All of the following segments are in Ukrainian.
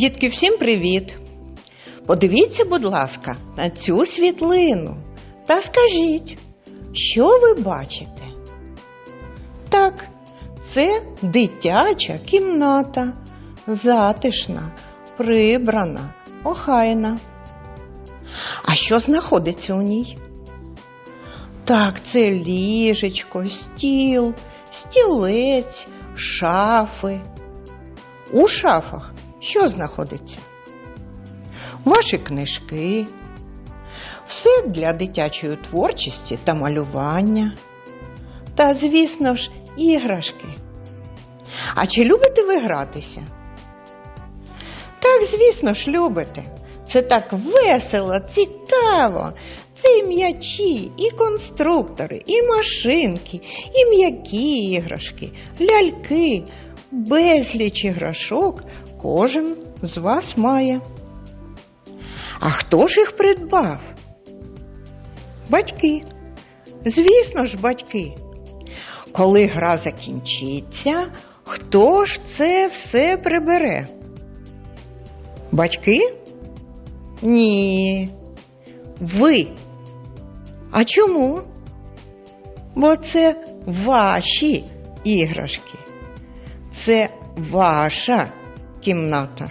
Дітки, всім привіт! Подивіться, будь ласка, на цю світлину та скажіть, що ви бачите? Так, це дитяча кімната, затишна, прибрана, охайна. А що знаходиться у ній? Так, це ліжечко, стіл, стілець, шафи. У шафах що знаходиться? Ваші книжки, все для дитячої творчості та малювання. Та, звісно ж, іграшки. А чи любите ви гратися? Так, звісно ж, любите. Це так весело, цікаво. Це і м'ячі, і конструктори, і машинки, і м'які іграшки, ляльки, безліч іграшок кожен з вас має. А хто ж їх придбав? Батьки. Звісно ж, батьки. Коли гра закінчиться, хто ж це все прибере? Батьки? Ні. Ви. А чому? Бо це ваші іграшки. Це ваша кімната.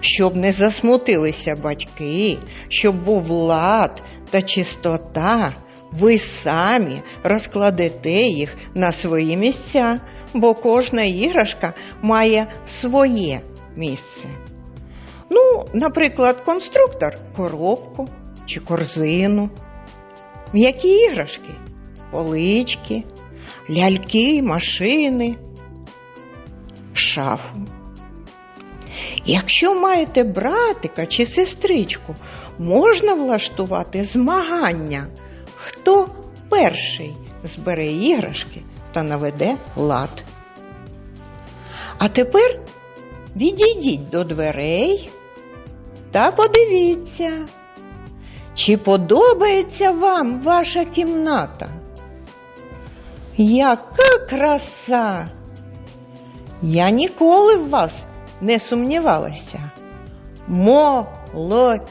Щоб не засмутилися батьки, щоб був лад та чистота, ви самі розкладете їх на свої місця, бо кожна іграшка має своє місце. Ну, наприклад, конструктор коробку чи корзину. М'які іграшки, полички, ляльки, машини, шафу. Якщо маєте братика чи сестричку, можна влаштувати змагання, хто перший збере іграшки та наведе лад. А тепер відійдіть до дверей та подивіться, чи подобається вам ваша кімната. Яка краса! Я ніколи в вас не сумнівалася. Молодці!